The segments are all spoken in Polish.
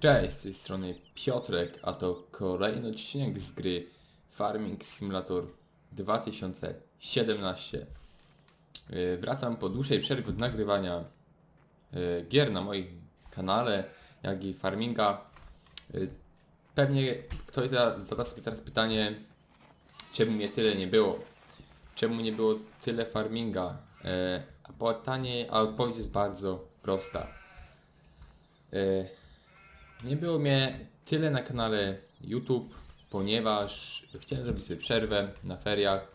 Cześć, z tej strony Piotrek, a to kolejny odcinek z gry Farming Simulator 2017. Yy, Wracam po dłuższej przerwie od nagrywania yy, gier na moim kanale, jak i farminga. Yy, Pewnie ktoś za- zada sobie teraz pytanie, czemu mnie tyle nie było? Czemu nie było tyle farminga? A pytanie, a odpowiedź jest bardzo prosta. Nie było mnie tyle na kanale YouTube, ponieważ chciałem zrobić sobie przerwę na feriach,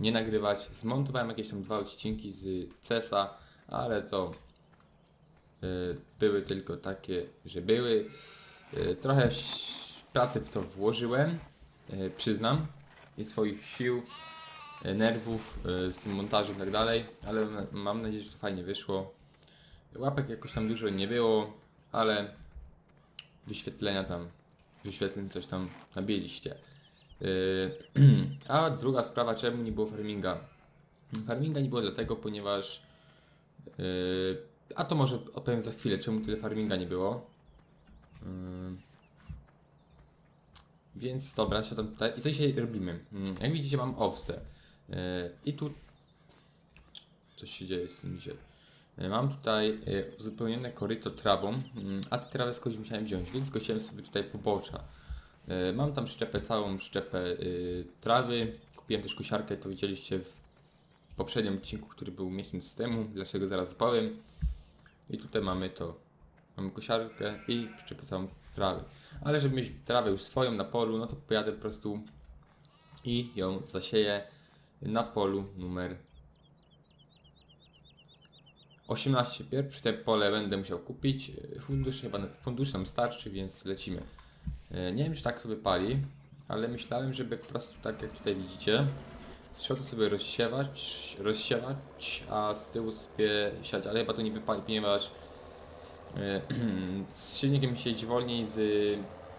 nie nagrywać. Zmontowałem jakieś tam dwa odcinki z CESa, ale to y, były tylko takie, że były. Y, trochę pracy w to włożyłem, y, przyznam, i swoich sił, y, nerwów y, z tym montażem i tak dalej, ale mam nadzieję, że to fajnie wyszło. Łapek jakoś tam dużo nie było, ale wyświetlenia tam, wyświetleń coś tam nabiliście. Yy, a druga sprawa, czemu nie było farminga? Farminga nie było dlatego, ponieważ yy, a to może opowiem za chwilę, czemu tyle farminga nie było. Yy, więc dobra, siadam tutaj i co dzisiaj robimy? Yy, jak widzicie mam owce. I tu coś się dzieje z tym dzisiaj. E, Mam tutaj e, uzupełnione koryto trawą, mm, a tę trawę skądś musiałem wziąć, więc skosiłem sobie tutaj pobocza. E, Mam tam szczepę, całą szczepę trawy. Kupiłem też kosiarkę, to widzieliście w poprzednim odcinku, który był miesiąc temu, dlaczego zaraz powiem. I tutaj mamy to. Mamy kosiarkę i szczepę całą trawy. Ale żeby mieć trawę już swoją na polu, no to pojadę po prostu i ją zasieję na polu numer 18 pierwsze te pole będę musiał kupić. Fundusz chyba fundusz nam starczy, więc lecimy. E, Nie wiem czy tak sobie pali, ale myślałem, żeby po prostu tak jak tutaj widzicie, z przodu sobie rozsiewać, rozsiewać, a z tyłu sobie siać, ale chyba to nie wypali, ponieważ e, z silnikiem jeździ wolniej, z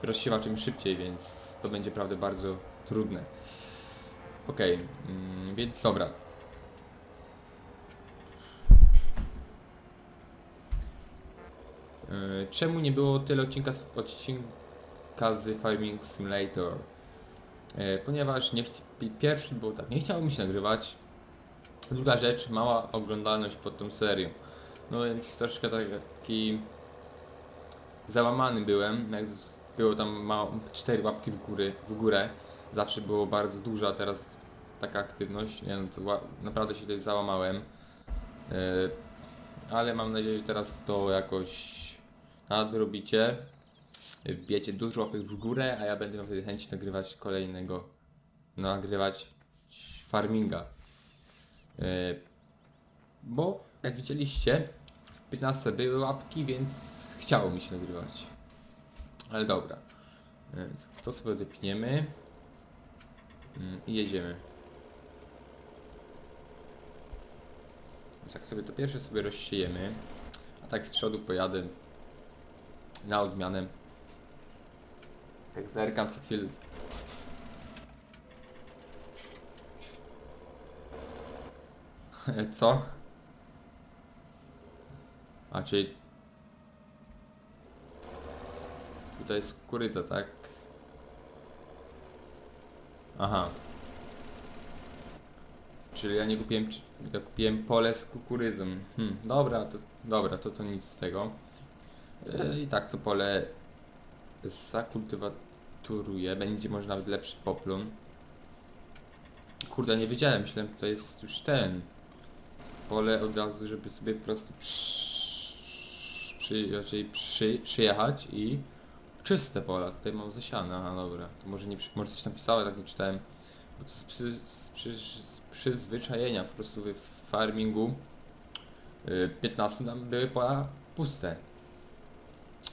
rozsiewaczem szybciej, więc to będzie naprawdę bardzo trudne. Okej, mm, więc dobra. Czemu nie było tyle odcinka z, odcinka z Farming Simulator? Yy, Ponieważ nie pierwszy było tak, nie chciało mi się nagrywać. Druga rzecz, mała oglądalność pod tą serią. No więc troszkę taki załamany byłem, jak było tam mało, cztery łapki w, góry, w górę. Zawsze było bardzo dużo, a teraz taka aktywność, nie ła- naprawdę się tutaj załamałem. Yy, ale mam nadzieję, że teraz to jakoś nadrobicie. Wbijecie dużo łapek w górę, a ja będę miał wtedy chęć nagrywać kolejnego, nagrywać farminga. E, Bo jak widzieliście, w 15 były łapki, więc chciało mi się nagrywać. Ale dobra. Więc to sobie odepniemy. Mm, I jedziemy. Więc Tak sobie to pierwsze sobie rozsiejemy. A tak z przodu pojadę na odmianę. Tak zerkam co chwilę. Co? A czyli... Tutaj jest kukurydza, tak? Aha. Czyli ja nie kupiłem, ja kupiłem pole z kukurydzą. Hmm, dobra, to, dobra, to to nic z tego. Yy, I tak to pole zakultywaturuję. Będzie może nawet lepszy poplon. Kurde, nie wiedziałem, myślałem, to jest już ten. Pole od razu, żeby sobie po prostu przy, przy, raczej przy, przyjechać i czyste pola. Tutaj mam zasiane, aha dobra. To może nie może coś napisałem, tak nie czytałem. Bo to z, przy, z, przy, z przyzwyczajenia po prostu w farmingu yy, 15 tam były pola puste.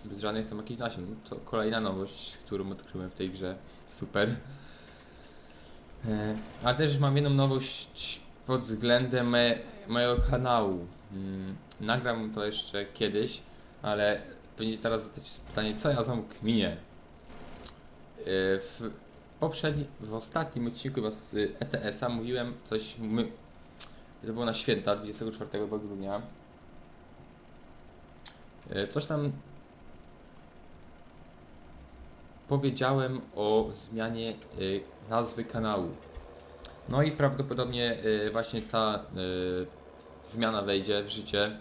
Bez żadnych tam jakichś nasion. No To kolejna nowość, którą odkryłem w tej grze. Super. E, A też mam jedną nowość pod względem mojego kanału. Mm, Nagram to jeszcze kiedyś, ale będzie teraz zadać pytanie, co ja znowu kminię. E, W poprzednim, w ostatnim odcinku z ETS-a mówiłem coś, my, to było na święta 24 grudnia. E, Coś tam powiedziałem o zmianie y, nazwy kanału. No i prawdopodobnie y, właśnie ta y, zmiana wejdzie w życie.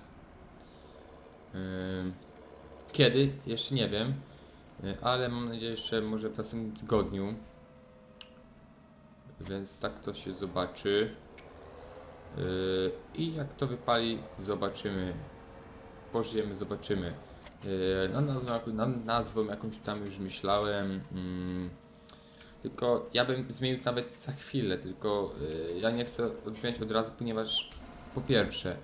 Kiedy? Jeszcze nie wiem. Ale mam nadzieję jeszcze może w następnym tygodniu. Więc tak to się zobaczy. I jak to wypali, zobaczymy. Pożyjemy, zobaczymy. Yy, Na nazwę, na nazwę jakąś tam już myślałem. mm, Tylko ja bym zmienił nawet za chwilę, tylko yy, ja nie chcę zmieniać od razu, ponieważ po pierwsze,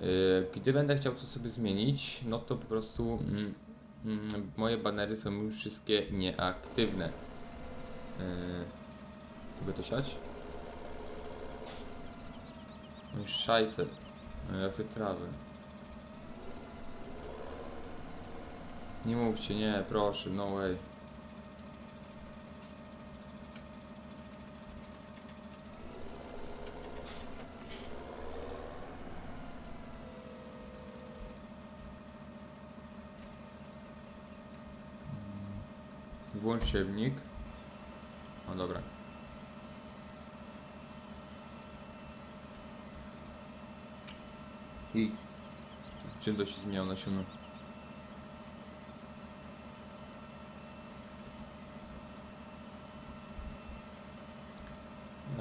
yy, gdy będę chciał to sobie zmienić, no to po prostu mm, mm, moje banery są już wszystkie nieaktywne. Mogę to siać? Szajse. No Ja chcę trawy. Nie, proszę, no way. Włącz siewnik. O dobra. I czym to się zmieniało nasiona?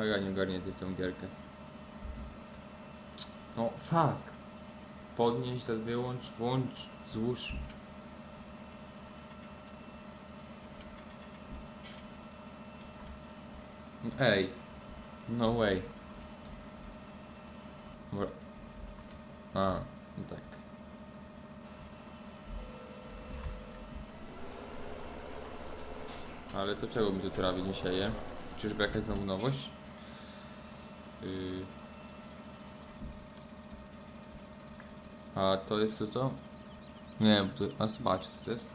Ja nie ogarnię tej tą gierkę. No fuck. Podnieś, teraz wyłącz, włącz, złóż. Ej. No way. Dobra. A, no tak. Ale to czego mi tu trawy nie sieje? Czyżby jakaś znowu nowość? A to jest co to? Nie to, a zobaczę co to jest.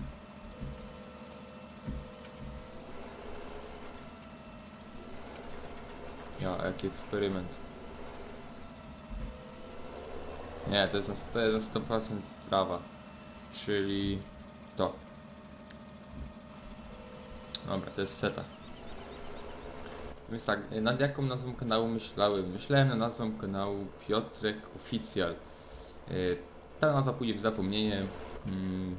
Ja, jaki eksperyment. Nie, to jest na, to jest na 100% trawa. Czyli to. Dobra, to jest seta. Więc tak, nad jaką nazwą kanału myślałem? Myślałem na nazwę kanału Piotrek Oficjal. Yy, Ta nazwa pójdzie w zapomnienie. Mm,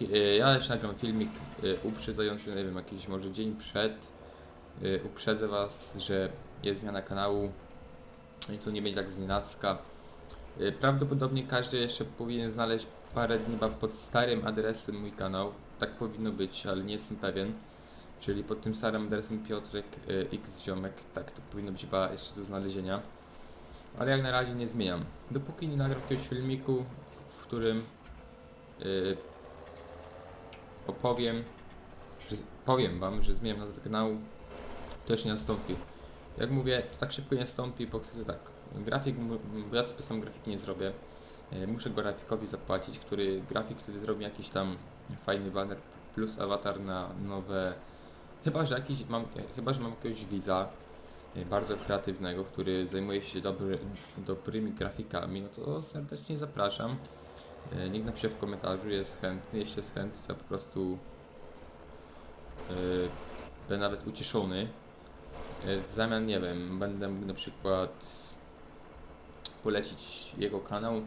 yy, Ja jeszcze nagram filmik yy, uprzedzający, nie wiem, jakiś może dzień przed. Uprzedzę Was, że jest zmiana kanału i to nie będzie tak znienacka. Prawdopodobnie każdy jeszcze powinien znaleźć parę dni pod starym adresem mój kanał. Tak powinno być, ale nie jestem pewien. Czyli pod tym starym adresem Piotrek y, X Ziomek, tak to powinno być chyba jeszcze do znalezienia. Ale jak na razie nie zmieniam. Dopóki nie nagram jakiegoś filmiku, w którym y, opowiem, że powiem wam, że zmieniam nazwę kanału, to jeszcze nie nastąpi. Jak mówię, to tak szybko nie nastąpi, bo chcę tak. Grafik, ja sobie sam grafiki nie zrobię. Y, Muszę grafikowi zapłacić, który grafik, który zrobi jakiś tam fajny banner plus awatar na nowe Chyba, że jakiś mam, chyba, że mam jakiegoś widza e, bardzo kreatywnego, który zajmuje się dobry, dobrymi grafikami, no to serdecznie zapraszam. E, Niech napisze w komentarzu, jest chętny. Jeśli jest chętny, to po prostu e, będę nawet ucieszony. W zamian, nie wiem, będę mógł na przykład polecić jego kanał,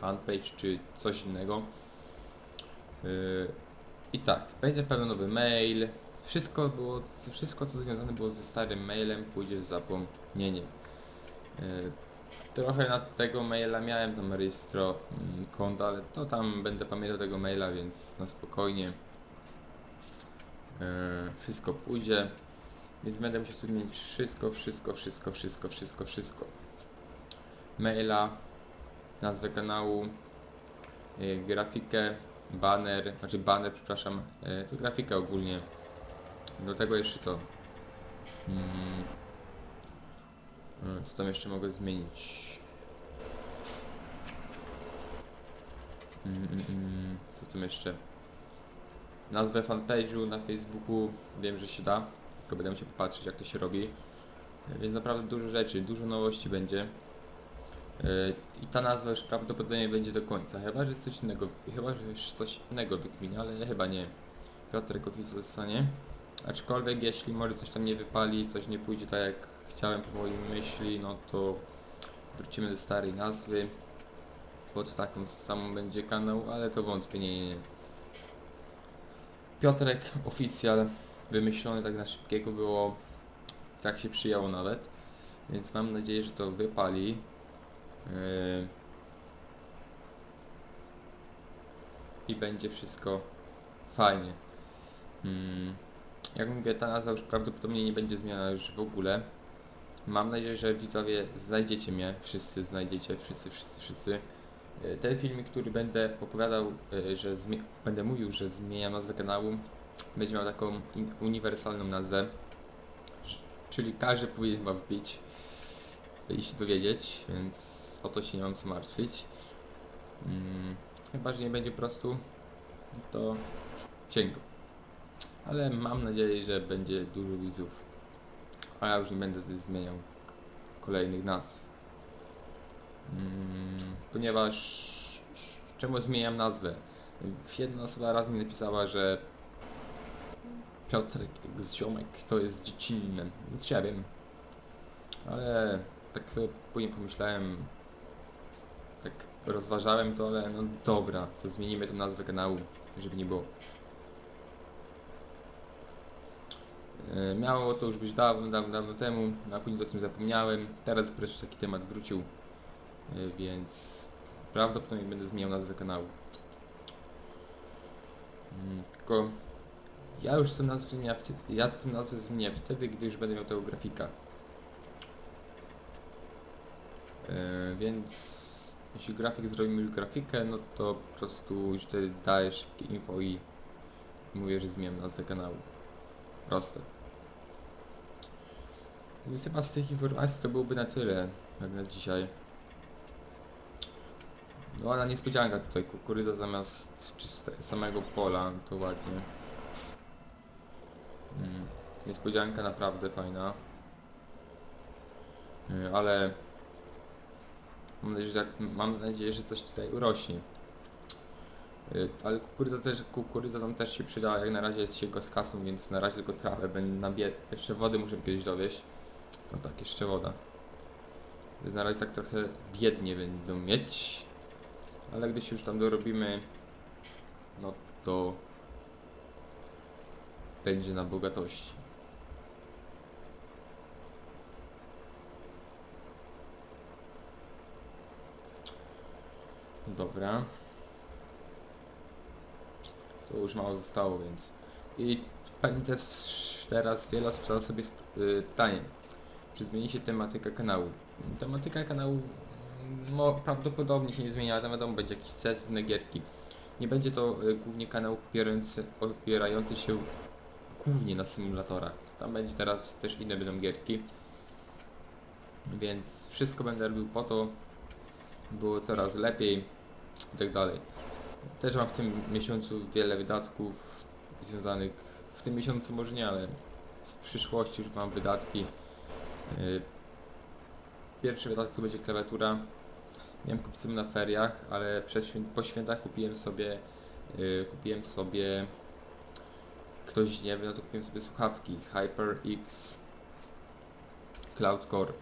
fanpage czy coś innego. E, i tak, będzie pewno nowy mail. Wszystko było, wszystko co związane było ze starym mailem pójdzie w zapomnienie. Yy, Trochę na tego maila miałem tam registro mm, konta, ale to tam będę pamiętał tego maila, więc na spokojnie. Yy, Wszystko pójdzie. Więc będę musiał mieć wszystko, wszystko, wszystko, wszystko, wszystko, wszystko. Maila, nazwę kanału, yy, grafikę, banner, znaczy banner, przepraszam, e, to grafika ogólnie. Do tego jeszcze co? Mm, e, co tam jeszcze mogę zmienić? Mm, mm, mm, co tam jeszcze? Nazwę fanpage'u na Facebooku wiem, że się da, tylko będę musiał popatrzeć jak to się robi. E, Więc naprawdę dużo rzeczy, dużo nowości będzie. Yy, I ta nazwa już prawdopodobnie będzie do końca, chyba że coś innego, chyba że już coś innego wykminie, ale chyba nie. Piotrek oficjalnie zostanie. Aczkolwiek jeśli może coś tam nie wypali, coś nie pójdzie tak jak chciałem po mojej myśli, no to wrócimy do starej nazwy. Pod taką samą będzie kanał, ale to wątpię, nie, nie, nie. Piotrek oficjal wymyślony tak na szybkiego było, tak się przyjęło nawet. Więc mam nadzieję, że to wypali. Yy. I będzie wszystko fajnie. Mm. Jak mówię, ta nazwa już prawdopodobnie nie będzie zmieniana już w ogóle. Mam nadzieję, że widzowie znajdziecie mnie, wszyscy znajdziecie, wszyscy, wszyscy, wszyscy. E, Ten filmik, który będę opowiadał, e, że będę mówił, że zmieniam nazwę kanału, będzie miał taką uniwersalną nazwę, czyli każdy powinien chyba wbić i się dowiedzieć, więc o to się nie mam co martwić. Mm, chyba, że nie będzie po prostu, to cienko. Ale mam nadzieję, że będzie dużo widzów. A ja już nie będę tutaj zmieniał kolejnych nazw. Mm, ponieważ czemu zmieniam nazwę? Jedna osoba raz mi napisała, że Piotrek z ziomek to jest dziecinne. Czy ja wiem. Ale tak sobie później pomyślałem, tak rozważałem to, ale no dobra, to zmienimy tą nazwę kanału, żeby nie było. E, Miało to już być dawno, dawno, dawno temu, a później o tym zapomniałem. Teraz wreszcie taki temat wrócił, E, więc prawdopodobnie będę zmieniał nazwę kanału. Mm, Tylko ja już tę nazwę wtedy, ja tę nazwę zmienię wtedy, gdy już będę miał tego grafika. E, więc jeśli grafik zrobimy już grafikę, no to po prostu już wtedy daję szybkie info i mówię, że zmieniam nazwę kanału. Proste. Więc chyba z tych informacji to byłoby na tyle, jak na dzisiaj. No ale niespodzianka tutaj, kukurydza zamiast samego pola, to ładnie. Mm. Niespodzianka naprawdę fajna. Y, Ale mam nadzieję, że, tak, mam nadzieję, że coś tutaj urośnie. Y, Ale kukurydza też, kukurydza tam też się przyda, jak na razie jest sieko z kasą, więc na razie tylko trawę będę nabie... Jeszcze wody muszę kiedyś dowieść. No tak, jeszcze woda. Więc na razie tak trochę biednie będą mieć. Ale gdy się już tam dorobimy, no to będzie na bogatości. Dobra. To już mało zostało, więc... I też teraz wiele osób zada sobie y, pytanie. Czy zmieni się tematyka kanału? Tematyka kanału no, prawdopodobnie się nie zmienia, ale tam wiadomo, będzie jakiś sesy gierki. Nie będzie to y, głównie kanał opierający, opierający się głównie na symulatorach. Tam będzie teraz też inne będą gierki. Więc wszystko będę robił po to, by było coraz lepiej i tak. Też mam w tym miesiącu wiele wydatków związanych, w tym miesiącu może nie, ale w przyszłości już mam wydatki. Yy, Pierwszy wydatek to będzie klawiatura. Miałem kupić sobie na feriach, ale po świętach kupiłem sobie yy, kupiłem sobie ktoś nie wie, no to kupiłem sobie słuchawki HyperX Cloud Core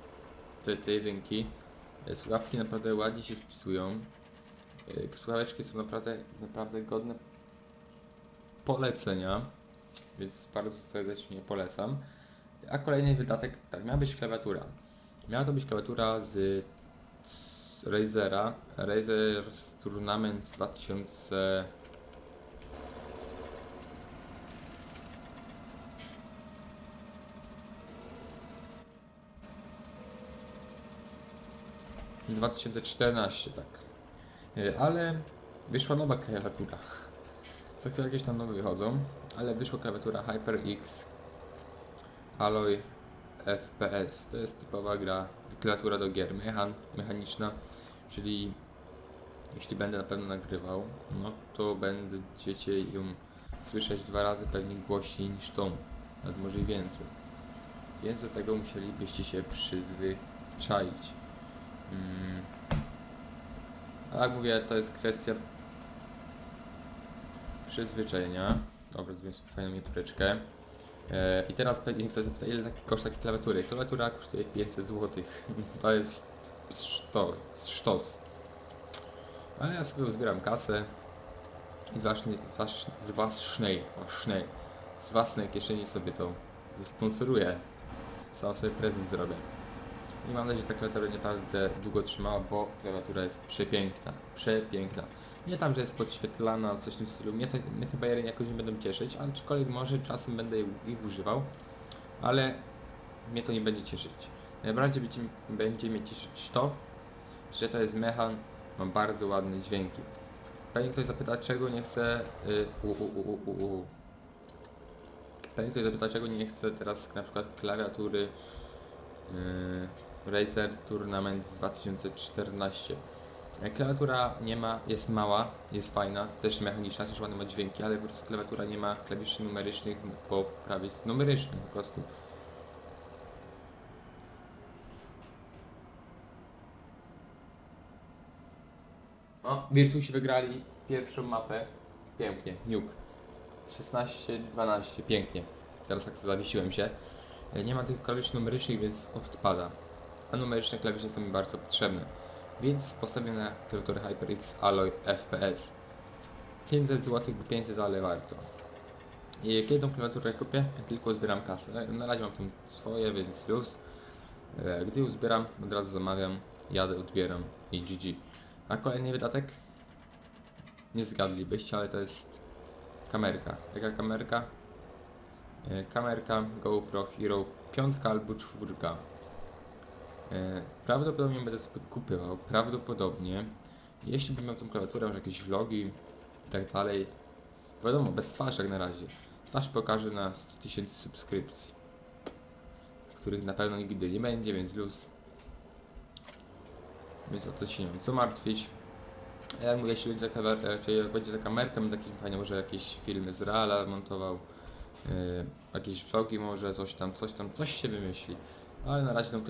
CT1. Yy, Słuchawki naprawdę ładnie się spisują. Yy, Słuchaweczki są naprawdę, naprawdę godne polecenia, więc bardzo serdecznie polecam. A kolejny wydatek, tak, miała być klawiatura. Miała to być klawiatura z, z Razera, Razer Tournament 2000 2014, tak. Y, Ale wyszła nowa klawiatura. Co chwilę jakieś tam nowe wychodzą, ale wyszła klawiatura HyperX Alloy FPS. To jest typowa gra, klawiatura do gier, mechan, mechaniczna, czyli jeśli będę na pewno nagrywał, no to będziecie ją słyszeć dwa razy pewnie głośniej niż tą, nawet może i więcej. Więc do tego musielibyście się przyzwyczaić. Mm. Ale jak mówię, to jest kwestia przyzwyczajenia. Dobra, zrobię sobie fajną miniatureczkę. E, I teraz pewnie ktoś zapyta, ile taki koszt takiej klawiatury. Klawiatura kosztuje 500 zł. To jest sztos. sztos. Ale ja sobie uzbieram kasę i z własnej, z własnej, własnej, z własnej kieszeni sobie to zasponsoruję. Sam sobie prezent zrobię. I mam nadzieję, że ta klawiatura naprawdę długo trzymała, bo klawiatura jest przepiękna. Przepiękna. Nie tam, że jest podświetlana, coś w tym stylu. Mnie te, mnie te bajery jakoś nie będą cieszyć, ale aczkolwiek może czasem będę ich używał. Ale mnie to nie będzie cieszyć. Najbardziej będzie, będzie mnie cieszyć to, że to jest mechan, ma bardzo ładne dźwięki. Pewnie ktoś zapyta, czego nie chce... Y. Pewnie ktoś zapyta, czego nie chce teraz na przykład klawiatury yy, Razer Tournament z 2014. E, Klawiatura nie ma, jest mała, jest fajna, też mechaniczna, też ładne ma dźwięki, ale po prostu klawiatura nie ma klawiszy numerycznych, bo prawie jest numeryczny po prostu. No, Virtusi wygrali pierwszą mapę. Pięknie, Nuke. 16-12, pięknie. Teraz tak zawiesiłem się. Nie ma tych klawiszy numerycznych, więc odpada. A numeryczne klawisze są mi bardzo potrzebne. Więc postawię na klawiaturę HyperX Alloy FPS. 500 zł, bo 500, ale warto. I kiedy tą klawiaturę kupię? Jak tylko zbieram kasę. Na- Na razie mam tam swoje, więc luz. E, Gdy już zbieram, od razu zamawiam, jadę, odbieram i GG. A kolejny wydatek? Nie zgadlibyście, ale to jest kamerka. Jaka kamerka? E, Kamerka GoPro Hero 5 albo 4. E, Prawdopodobnie będę sobie kupywał, prawdopodobnie. Jeśli bym miał tą klawiaturę, może jakieś vlogi i tak dalej. Wiadomo, bez twarzy jak na razie. Twarz pokażę na 100 tysięcy subskrypcji. Których na pewno nigdy nie będzie, więc luz. Więc o to się nie mam co martwić. A jak mówię, jeśli będzie taka, e, czyli jak będzie taka kamerka, będę jakieś fajnie może jakieś filmy z Reala montował. Yy, jakieś vlogi może, coś tam, coś tam, coś się wymyśli. Ale na razie tą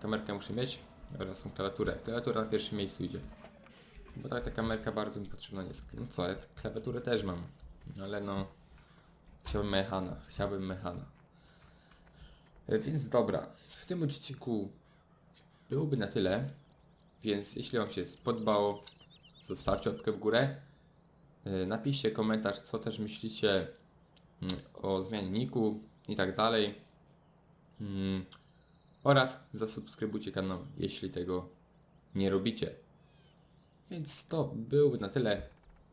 kamerkę muszę mieć oraz tą klawiaturę. Klawiatura na pierwszym miejscu idzie. Bo tak ta kamerka bardzo mi potrzebna jest. No co, ja klawiaturę też mam. Ale no... Chciałbym mechana, chciałbym mechana. E, Więc dobra, w tym odcinku byłoby na tyle. Więc jeśli Wam się spodobało, zostawcie łapkę w górę. E, Napiszcie komentarz, co też myślicie mm, o zmianie niku i tak dalej. Oraz zasubskrybujcie kanał, jeśli tego nie robicie. Więc to byłoby na tyle.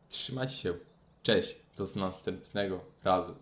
Trzymajcie się. Cześć. Do następnego razu.